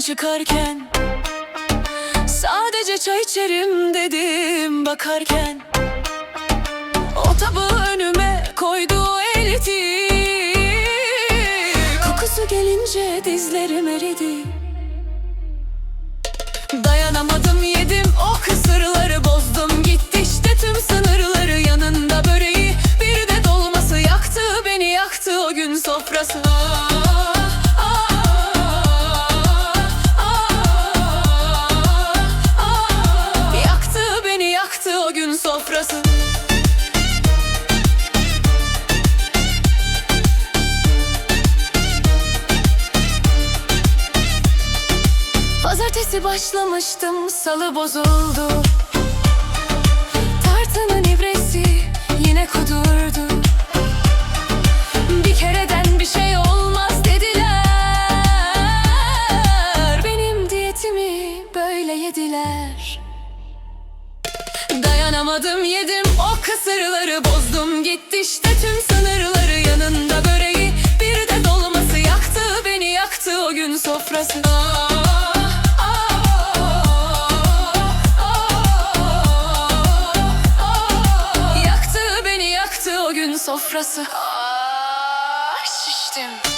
çıkarken. Sadece çay içerim dedim bakarken. O tabağı önüme koydu elti. Kokusu gelince dizlerim eridi. Dayanamadım yedim o kısırları bozdum. Gitti işte tüm sınırları yanında böreği. Bir de dolması yaktı beni yaktı o gün sofrası Pazartesi başlamıştım salı bozuldu. Tartının ibresi yine kudurdu. Bir kereden bir şey olmaz dediler. Benim diyetimi böyle yediler. Dayanamadım yedim. O kısırları bozdum. Gitti işte tüm sınırları yanında böreği. Bir de dolması yaktı beni yaktı o gün sofrası sofrası. Ah, şiştim